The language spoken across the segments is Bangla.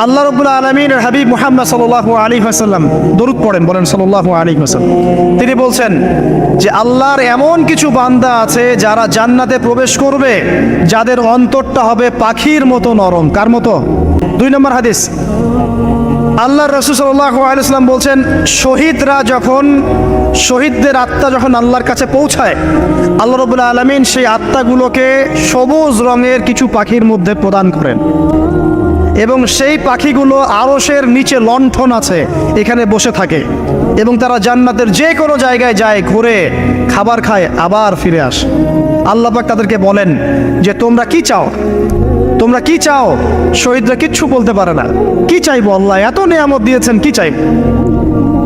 আল্লাহ রবুল্লা আলমিনের হাবিব মুহাম্মদ সাল্লাহ আলী দরুদ পড়েন, বলেন সাল্লাহ আলী তিনি বলছেন যে আল্লাহর এমন কিছু বান্দা আছে যারা জান্নাতে প্রবেশ করবে, যাদের অন্তরটা হবে পাখির মতো নরম। কার মতো? দুই নম্বর হাদিস। আল্লাহ রসুল সাল্লাহ আলাইসলাম বলছেন, শহীদরা যখন, শহীদদের আত্মা যখন আল্লাহর কাছে পৌঁছায়, আল্লাহ রবুল্লা আলমিন সেই আত্মাগুলোকে সবুজ রঙের কিছু পাখির মধ্যে প্রদান করেন। এবং সেই পাখিগুলো আরসের নিচে লণ্ঠন আছে, এখানে বসে থাকে। এবং তারা জান্নাতের যে কোনো জায়গায় যায়, ঘুরে, খাবার খায়, আবার ফিরে আসে। আল্লাহ পাক তাদেরকে বলেন যে, তোমরা কি চাও? তোমরা কি চাও? শহীদরা কিচ্ছু বলতে পারে না। কি চাইব আল্লাহ? এত নিয়ামত দিয়েছেন, কি চাইব?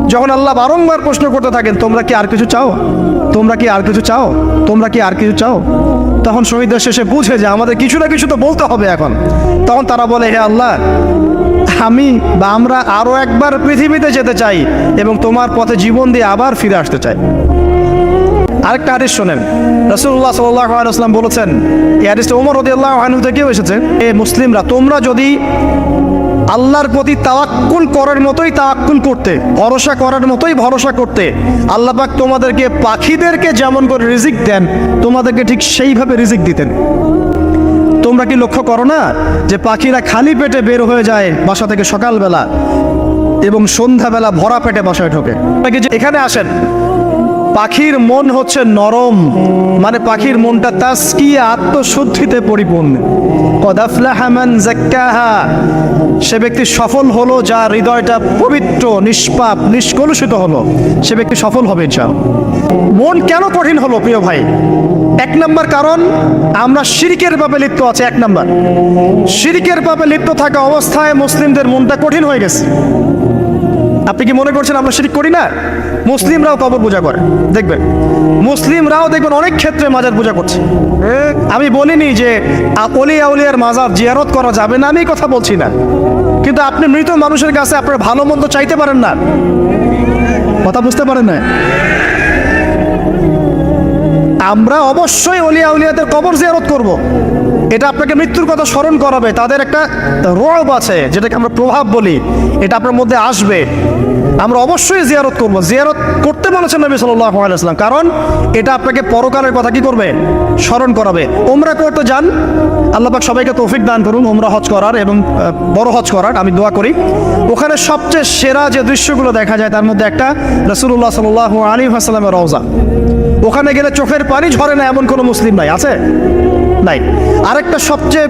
যখন আল্লাহ বারংবার প্রশ্ন করতে থাকেন, তোমরা কি আর কিছু চাও? তোমরা কি আর কিছু চাও? তোমরা কি আর কিছু চাও? তখন শহীদদের শেষে বুঝে যে আমাদের কিছু না কিছু তো বলতে হবে এখন। তখন তারা বলে, হে আল্লাহ, আমি বা আমরা আরও একবার পৃথিবীতে যেতে চাই এবং তোমার পথে জীবন দিয়ে আবার ফিরে আসতে চাই। আরেকটা হাদিস শোনেন। রসুল্লাহ সাল্লাহ বলেছেন, এই হাদিসটা ওমর রদি আল্লাহ এসেছে, এ মুসলিমরা, তোমরা যদি আল্লাহর প্রতি তাওয়াক্কুল করার মতোই তাওয়াক্কুল করতে, ভরসা করার মতোই ভরসা করতে। আল্লাহ পাক তোমাদেরকে, পাখিদেরকে যেমন করে রিজিক দেন, তোমাদেরকে ঠিক সেইভাবে রিজিক দিতেন। তোমরা কি লক্ষ্য করো না যে পাখিরা খালি পেটে বের হয়ে যায় বাসা থেকে সকালবেলা এবং সন্ধ্যাবেলা ভরা পেটে বাসায় ঢোকে? এখানে আসেন। পাখির মন হচ্ছে নরম। মানে পাখির মনটা তাস্কিয়া আত্মশুদ্ধিতে পরিপূর্ণ। কদাফলাহা মান জাক্কাহা সে ব্যক্তি সফল হলো, যার হৃদয়টা পবিত্র, নিষ্পাপ, নিষ্কলুষিত হলো। সে ব্যক্তি সফল হবে, ইনশাআল্লাহ। মন কেন কঠিন হলো, প্রিয় ভাই? এক নম্বর কারণ, আমরা শিরিকের পাপে লিপ্ত আছে, এক নম্বর। শিরিকের পাপে লিপ্ত থাকা অবস্থায় মুসলিমদের মনটা কঠিন হয়ে গেছে। আপনি কি মনে করছেন আমরা সেটি করি না? মুসলিমরাও কবর পূজা করে। দেখবেন, মুসলিমরাও দেখবেন অনেক ক্ষেত্রে মাজার পূজা করছে। আমি বলিনি যে অলি আউলিয়ার মাজার জিয়ারত করা যাবে না, আমি কথা বলছি না। কিন্তু আপনি মৃত মানুষের কাছে আপনার ভালো মন্দ চাইতে পারেন না। কথা বুঝতে পারেন না আমরা অবশ্যই অলিয়া উলিয়াদের কবর জিয়ারত করব। এটা আপনাকে মৃত্যুর কথা স্মরণ করাবে। তাদের একটা রব আছে, যেটাকে আমরা প্রভাব বলি। এটা আপনার মধ্যে আসবে। আমরা অবশ্যই জিয়ারত করব। জিয়ারত করতে বলেছেন নবী সাল্লাহ আলাইসলাম কারণ এটা আপনাকে পরকালের কথা কি করবে? স্মরণ করাবে। ওমরা করতে যান। আল্লাপাক সবাইকে তৌফিক দান করুন। ওমরা হজ করার এবং বড় হজ করার। আমি দোয়া করি। ওখানে সবচেয়ে সেরা যে দৃশ্যগুলো দেখা যায়, তার মধ্যে একটা রসুল্লাহ সাল আলী হাসালামের রওজা। ওখানে গেলে চোখের পানি ঝরে না, এমন কোনো মুসলিম নাই। আছে? নাই। আরেকটা সবচেয়ে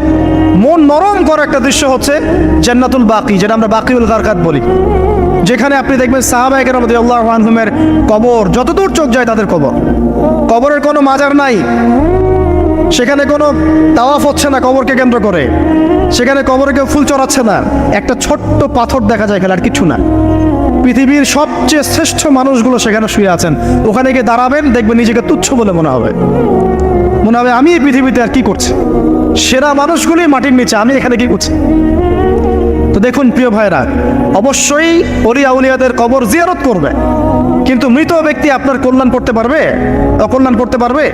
মন নরম করা একটা দৃশ্য হচ্ছে জান্নাতুল বাকি, যেটা আমরা বাকিউল গারকাত বলি। যেখানে আপনি দেখবেন সাহাবাহিকের মধ্যে আল্লাহ আনহুমের কবর, যতদূর চোখ যায় তাদের কবর। কবরের কোনো মাজার নাই। সেখানে কোনো তাওয়াফ হচ্ছে না কবরকে কেন্দ্র করে। সেখানে কবরে কেউ ফুল চড়াচ্ছে না। একটা ছোট্ট পাথর দেখা যায় খেলে আর কিছু না। পৃথিবীর সবচেয়ে শ্রেষ্ঠ মানুষগুলো সেখানে শুয়ে আছেন। ওখানে গিয়ে দাঁড়াবেন, দেখবেন নিজেকে তুচ্ছ বলে মনে হবে। মনে হবে, আমি এই পৃথিবীতে আর কি করছি? সেরা মানুষগুলি মাটির নিচে, আমি এখানে কি করছি? তো দেখুন, প্রিয় ভাইরা অবশ্যই অলিয়া উলিয়াদের কবর জিয়ারত করবে। কিন্তু মৃত ব্যক্তি আপনার কল্যাণ করতে পারবে? অকল্যাণ করতে পারবে?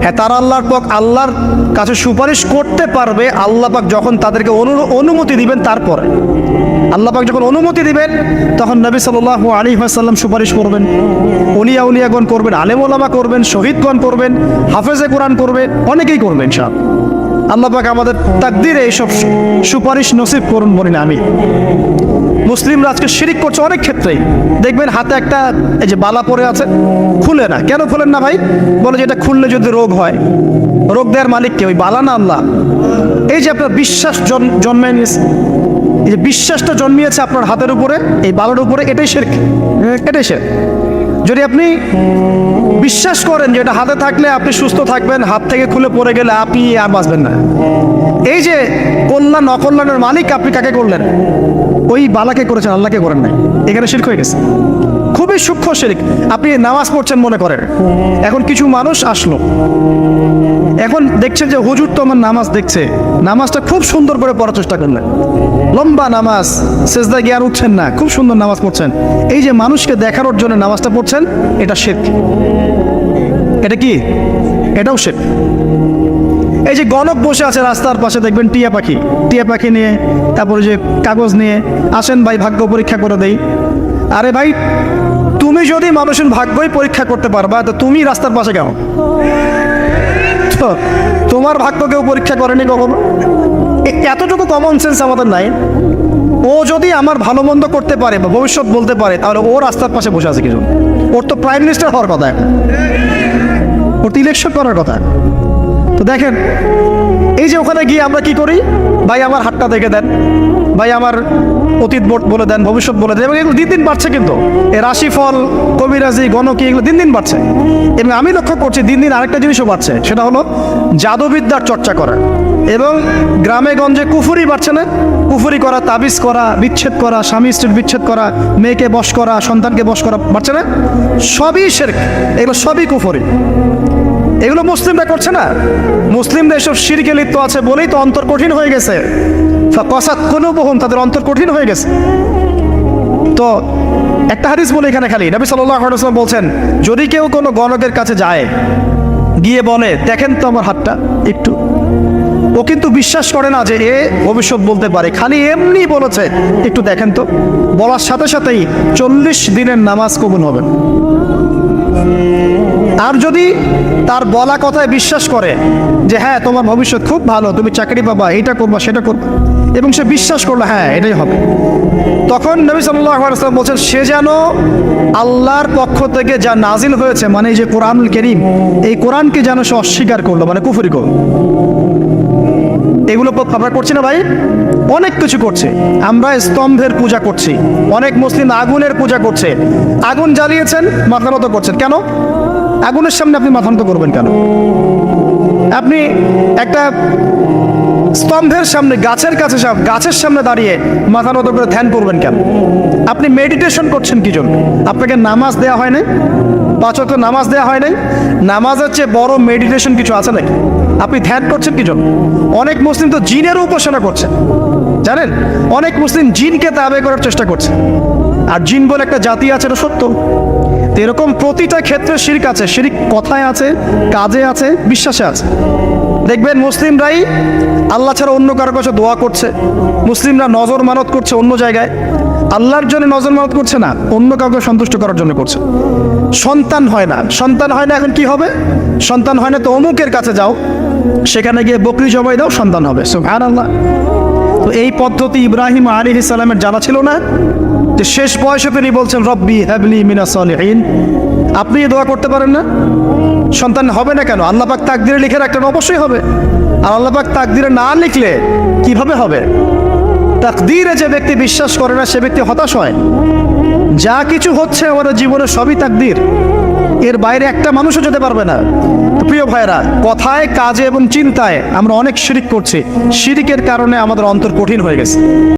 হ্যাঁ তারা আল্লাহর পক আল্লাহর কাছে সুপারিশ করতে পারবে, আল্লাহ পাক যখন তাদেরকে অনু- অনুমতি দিবেন তারপরে। আল্লাহ পাক যখন অনুমতি দিবেন, তখন নবী সাল্লাহ আলী সাল্লাম সুপারিশ করবেন। অলিয়া উলিয়াগণ করবেন, আলেম ওলামা করবেন, শহীদগণ করবেন, হাফেজে কোরআন করবে অনেকেই করবেন সব আল্লাহ পাক আমাদের তাকদিরে এইসব সুপারিশ নসিব করুন বলি না আমি মুসলিমরা আজকে শিরিক করছে অনেক ক্ষেত্রেই। দেখবেন হাতে একটা এই যে বালা পরে আছে, খুলে না। কেন খুলেন না ভাই? বলে যে এটা খুললে যদি রোগ হয়, রোগ দেওয়ার মালিক কে? ওই বালা না আল্লাহ? এই যে আপনার বিশ্বাস জন্মে নিয়েছে, এই যে বিশ্বাসটা জন্মিয়েছে আপনার হাতের উপরে, এই বালার উপরে, এটাই শেরক। এটাই শের যদি আপনি বিশ্বাস করেন যে এটা হাতে থাকলে আপনি সুস্থ থাকবেন, হাত থেকে খুলে পড়ে গেলে আপনি আর বাঁচবেন না। এই যে কল্যাণ, অকল্যাণের মালিক আপনি কাকে করলেন? ওই বালাকে করেছেন, আল্লাহকে করেন নাই। এখানে শির্ক হয়ে গেছে। খুবই সূক্ষ্ম শিরিক। আপনি নামাজ পড়ছেন মনে করেন। এখন কিছু মানুষ আসলো। এখন দেখছেন যে হুজুর তো আমার নামাজ দেখছে। নামাজটা খুব সুন্দর করে পড়ার চেষ্টা করলেন। লম্বা নামাজ সেজদা গিয়ে আর উঠছেন না, খুব সুন্দর নামাজ পড়ছেন। এই যে মানুষকে দেখানোর জন্য নামাজটা পড়ছেন, এটা শেখ। এটা কি? এটাও শেখ। এই যে গণক বসে আছে রাস্তার পাশে, দেখবেন টিয়া পাখি। টিয়া পাখি নিয়ে, তারপরে যে কাগজ নিয়ে, আসেন ভাই, ভাগ্য পরীক্ষা করে দেই। আরে ভাই, তুমি যদি মানুষের ভাগ্যই পরীক্ষা করতে পারবা, তো তুমি রাস্তার পাশে কেন? তোমার ভাগ্য কেউ পরীক্ষা করেনি কখনো? এতটুকু কমন সেন্স আমাদের নাই। ও যদি আমার ভালো মন্দ করতে পারে বা ভবিষ্যৎ বলতে পারে, তাহলে ও রাস্তার পাশে বসে আছে কিছু ওর তো প্রাইম মিনিস্টার হওয়ার কথা এখন। ওর তো ইলেকশন করার কথা তো দেখেন এই যে ওখানে গিয়ে আমরা কি করি? ভাই, আমার হাতটা দেখে দেন। ভাই, আমার অতীত বলে দেন, ভবিষ্যৎ বলে দেন, এবং এগুলো দিন দিন বাড়ছে কিন্তু। এই রাশিফল, কবিরাজি, গণকি, এগুলো দিন দিন বাড়ছে। এবং আমি লক্ষ্য করছি দিন দিন আরেকটা জিনিসও বাড়ছে, সেটা হলো জাদুবিদ্যার চর্চা করা। এবং গ্রামে গঞ্জে কুফুরি বাড়ছে না? কুফুরি করা, তাবিজ করা, বিচ্ছেদ করা, স্বামী স্ত্রীর বিচ্ছেদ করা, মেয়েকে বশ করা, সন্তানকে বশ করা বাড়ছে না? সবই শেরক, এগুলো সবই কুফুরি। এগুলো মুসলিমরা করছে না। মুসলিমরা এসব শিরকে লিপ্ত আছে বলেই তো অন্তর কঠিন হয়ে গেছে। কসাত কোনো বহুন তাদের অন্তর কঠিন হয়ে গেছে। তো একটা হাদিস বলে এখানে খালি। নবী ওয়াসাল্লাম বলছেন, যদি কেউ কোনো গণকের কাছে যায়, গিয়ে বলে, দেখেন তো আমার হাতটা, একটু। ও কিন্তু বিশ্বাস করে না যে এ ভবিষ্যৎ বলতে পারে। খালি এমনি বলেছে, একটু দেখেন তো। বলার সাথে সাথেই চল্লিশ দিনের নামাজ কবুল হবে। আর যদি তার বলা কথায় বিশ্বাস করে যে হ্যাঁ তোমার ভবিষ্যৎ খুব ভালো, তুমি চাকরি পাবা এটা করবা, সেটা করবা, এবং সে বিশ্বাস করল হ্যাঁ এটাই হবে। তখন নবী ওয়াসাল্লাম বলছেন, সে যেন আল্লাহর পক্ষ থেকে যা নাজিল হয়েছে মানে যে কোরআনুল করিম, এই কোরআনকে যেন সে অস্বীকার করল মানে কুফরি করল। এগুলো আমরা করছি না ভাই, অনেক কিছু করছে। আমরা স্তম্ভের পূজা করছি, অনেক মুসলিম আগুনের পূজা করছে, আগুন জ্বালিয়েছেন, মাথা নত করছেন। কেন? আগুনের সামনে আপনি মাথা নত করবেন কেন? আপনি একটা স্তম্ভের সামনে, গাছের কাছে গাছের সামনে দাঁড়িয়ে মাথা নত করে ধ্যান করবেন কেন? আপনি মেডিটেশন করছেন কি জন্য? আপনাকে নামাজ দেওয়া হয় নাই? পাঁচ নামাজ দেওয়া হয় নাই? নামাজের চেয়ে বড় মেডিটেশন কিছু আছে নাকি? আপনি ধ্যান করছেন কি জন্য? অনেক মুসলিম তো জিনেরও উপাসনা করছে। জানেন? অনেক মুসলিম জিনকে তাবে করার চেষ্টা করছে। আর জিন বলে একটা জাতি আছে, এটা সত্য। এরকম প্রতিটা ক্ষেত্রে শিরিক আছে। শিরিক কথায় আছে, কাজে আছে, বিশ্বাসে আছে। দেখবেন মুসলিমরাই আল্লাহ ছাড়া অন্য কারও কাছে দোয়া করছে। মুসলিমরা নজর মানত করছে অন্য জায়গায়। আল্লাহর জন্য নজর মানত করছে না, অন্য কাউকে সন্তুষ্ট করার জন্য করছে। সন্তান হয় না। সন্তান হয় না এখন কি হবে? সন্তান হয় না তো অমুকের কাছে যাও, সেখানে গিয়ে বকরি জবাই দাও, সন্তান হবে। সুবহান আল্লাহ তো এই পদ্ধতি ইব্রাহিম আলী ইসলামের জানা ছিল না? যে শেষ বয়সে তিনি বলছেন, রব্বি হ্যাবলি মিনা সলিহিন। আপনি দোয়া করতে পারেন না? সন্তান হবে না কেন? আল্লাহ পাক তাকদিরে লিখে রাখলেন, অবশ্যই হবে। আর আল্লাহ পাক তাকদিরে না লিখলে কীভাবে হবে? তাকদিরে যে ব্যক্তি বিশ্বাস করে না, সে ব্যক্তি হতাশ হয়। যা কিছু হচ্ছে আমাদের জীবনে সবই তাকদির। এর বাইরে একটা মানুষও যেতে পারবে না। প্রিয় ভাইরা কথায়, কাজে এবং চিন্তায় আমরা অনেক শিরিক করছি। শিরিকের কারণে আমাদের অন্তর কঠিন হয়ে গেছে।